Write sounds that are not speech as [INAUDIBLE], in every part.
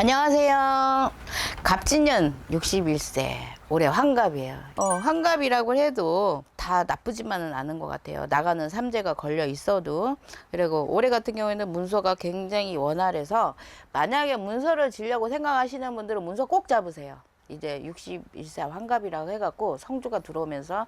안녕하세요. 갑진년 61세. 올해 환갑이에요. 어, 환갑이라고 해도 다 나쁘지만은 않은 것 같아요. 나가는 삼재가 걸려 있어도. 그리고 올해 같은 경우에는 문서가 굉장히 원활해서 만약에 문서를 지려고 생각하시는 분들은 문서 꼭 잡으세요. 이제 61세 환갑이라고 해갖고 성주가 들어오면서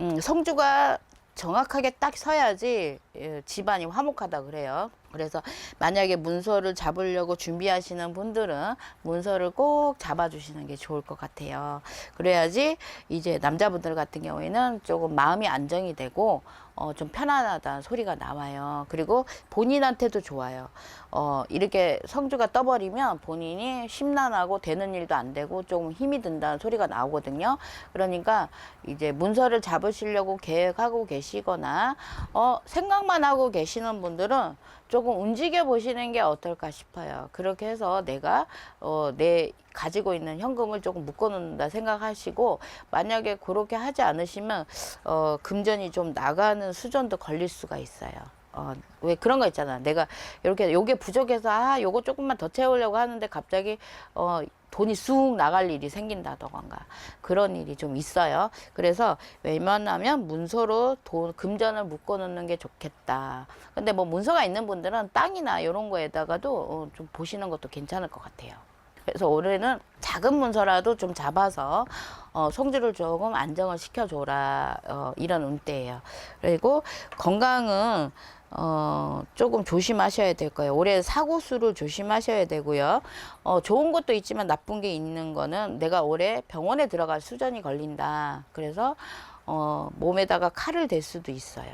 음, 성주가 정확하게 딱 서야지 예, 집안이 화목하다 그래요. 그래서 만약에 문서를 잡으려고 준비하시는 분들은 문서를 꼭 잡아주시는 게 좋을 것 같아요. 그래야지 이제 남자분들 같은 경우에는 조금 마음이 안정이 되고 어, 좀 편안하다는 소리가 나와요. 그리고 본인한테도 좋아요. 어, 이렇게 성주가 떠버리면 본인이 심란하고 되는 일도 안 되고 조금 힘이 든다는 소리가 나오거든요. 그러니까 이제 문서를 잡으시려고 계획하고 계시거나 어, 생각만 하고 계시는 분들은 조금 움직여 보시는 게 어떨까 싶어요. 그렇게 해서 내가 어, 내 가지고 있는 현금을 조금 묶어놓는다 생각하시고 만약에 그렇게 하지 않으시면 어, 금전이 좀 나가는 수준도 걸릴 수가 있어요. 어, 왜 그런 거 있잖아. 내가 이렇게 요게 부족해서 아, 요거 조금만 더 채우려고 하는데 갑자기 어, 돈이 쑥 나갈 일이 생긴다던가 그런 일이 좀 있어요. 그래서 웬만하면 문서로 돈 금전을 묶어 놓는 게 좋겠다. 근데 뭐 문서가 있는 분들은 땅이나 이런 거에다가도 어, 좀 보시는 것도 괜찮을 것 같아요. 그래서 올해는 작은 문서라도 좀 잡아서 어, 성질을 조금 안정을 시켜줘라 어, 이런 운대예요. 그리고 건강은 어, 조금 조심하셔야 될 거예요. 올해 사고 수를 조심하셔야 되고요. 어, 좋은 것도 있지만 나쁜 게 있는 거는 내가 올해 병원에 들어갈 수전이 걸린다. 그래서 어, 몸에다가 칼을 댈 수도 있어요.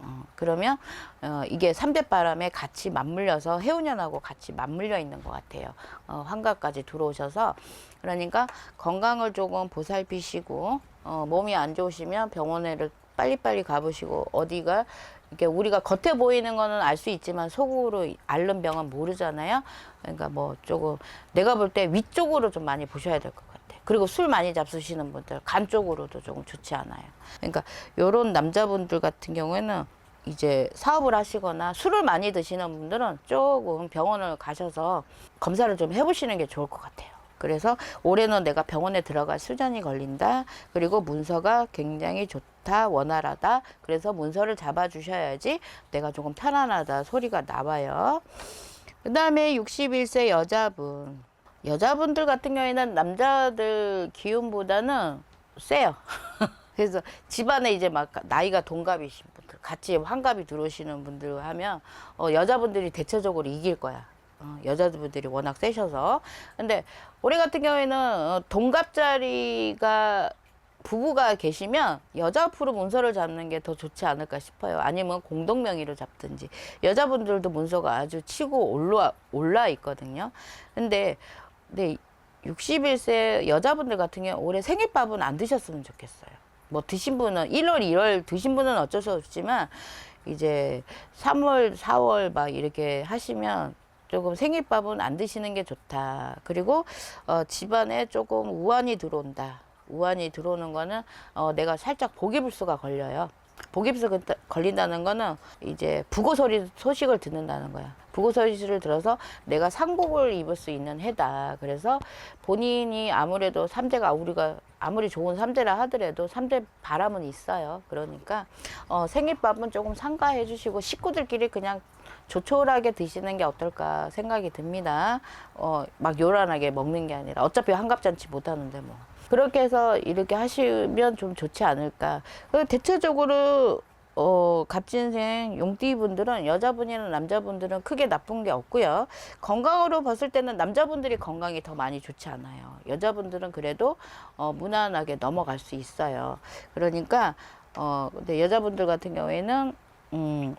어, 그러면 어, 이게 삼대 바람에 같이 맞물려서 해운년하고 같이 맞물려 있는 것 같아요. 어, 환갑까지 들어오셔서 그러니까 건강을 조금 보살피시고 어, 몸이 안 좋으시면 병원에를 빨리빨리 가보시고 어디가 이게 우리가 겉에 보이는 거는 알 수 있지만 속으로 앓는 병은 모르잖아요. 그러니까 뭐 조금 내가 볼 때 위쪽으로 좀 많이 보셔야 될 것 같아요. 그리고 술 많이 잡수시는 분들 간 쪽으로도 조금 좋지 않아요. 그러니까 요런 남자분들 같은 경우에는 이제 사업을 하시거나 술을 많이 드시는 분들은 조금 병원을 가셔서 검사를 좀 해보시는 게 좋을 것 같아요. 그래서 올해는 내가 병원에 들어갈 수전이 걸린다. 그리고 문서가 굉장히 좋다, 원활하다. 그래서 문서를 잡아주셔야지 내가 조금 편안하다 소리가 나와요. 그 다음에 61세 여자분. 여자분들 같은 경우에는 남자들 기운보다는 세요. [LAUGHS] 그래서 집안에 이제 막 나이가 동갑이신 분들, 같이 환갑이 들어오시는 분들 하면 어, 여자분들이 대체적으로 이길 거야. 어, 여자분들이 워낙 세셔서. 근데 올해 같은 경우에는 어, 동갑자리가 부부가 계시면 여자 앞으로 문서를 잡는 게 더 좋지 않을까 싶어요. 아니면 공동 명의로 잡든지. 여자분들도 문서가 아주 치고 올라 올라 있거든요. 근데 근데 61세 여자분들 같은 경우 올해 생일밥은 안 드셨으면 좋겠어요. 뭐 드신 분은 1월, 2월 드신 분은 어쩔 수 없지만 이제 3월, 4월 막 이렇게 하시면 조금 생일밥은 안 드시는 게 좋다. 그리고 어, 집안에 조금 우환이 들어온다. 우환이 들어오는 거는 어, 내가 살짝 복이불수가 걸려요. 복이불수 걸린다는 거는 이제 부고 소리 소식을 듣는다는 거야. 부고 소식을 들어서 내가 상복을 입을 수 있는 해다. 그래서 본인이 아무래도 삼재가 우리가 아무리 좋은 삼재라 하더라도 삼재 바람은 있어요. 그러니까 어, 생일밥은 조금 삼가해 주시고 식구들끼리 그냥 조촐하게 드시는 게 어떨까 생각이 듭니다. 어, 막 요란하게 먹는 게 아니라 어차피 한갑잔치 못 하는데 뭐. 그렇게 해서 이렇게 하시면 좀 좋지 않을까. 그 대체적으로 어, 갑진생 용띠 분들은 여자분이나 남자분들은 크게 나쁜 게 없고요. 건강으로 봤을 때는 남자분들이 건강이 더 많이 좋지 않아요. 여자분들은 그래도 어, 무난하게 넘어갈 수 있어요. 그러니까 어, 근데 여자분들 같은 경우에는 음,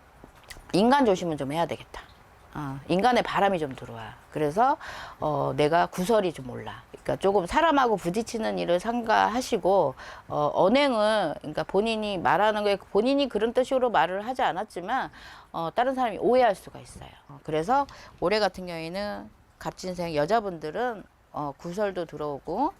인간 조심은 좀 해야 되겠다. 어, 인간의 바람이 좀 들어와. 그래서 어, 내가 구설이 좀 올라. 그러니까 조금 사람하고 부딪히는 일을 삼가하시고 어, 언행은 그러니까 본인이 말하는 거에 본인이 그런 뜻으로 말을 하지 않았지만 어, 다른 사람이 오해할 수가 있어요. 어, 그래서 올해 같은 경우에는 갑진생 여자분들은 어, 구설도 들어오고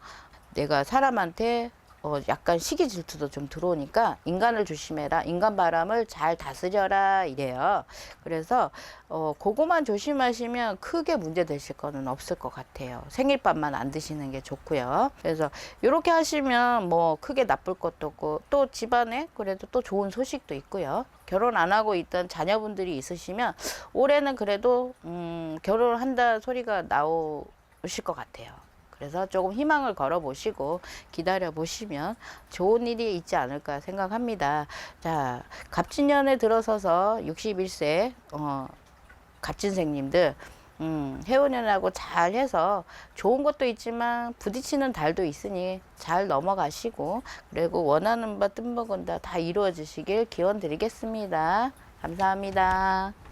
내가 사람한테 어, 약간 시기 질투도 좀 들어오니까 인간을 조심해라. 인간 바람을 잘 다스려라. 이래요. 그래서 어, 그거만 조심하시면 크게 문제 되실 거는 없을 것 같아요. 생일밥만 안 드시는 게 좋고요. 그래서 이렇게 하시면 뭐 크게 나쁠 것도 없고 또 집안에 그래도 또 좋은 소식도 있고요. 결혼 안 하고 있던 자녀분들이 있으시면 올해는 그래도 음, 결혼을 한다 소리가 나오실 것 같아요. 그래서 조금 희망을 걸어 보시고 기다려 보시면 좋은 일이 있지 않을까 생각합니다. 자, 갑진년에 들어서서 61세 어, 갑진생님들 음, 해운년하고 잘 해서 좋은 것도 있지만 부딪히는 달도 있으니 잘 넘어가시고 그리고 원하는 바 뜬 먹은 다 다 이루어지시길 기원 드리겠습니다. 감사합니다.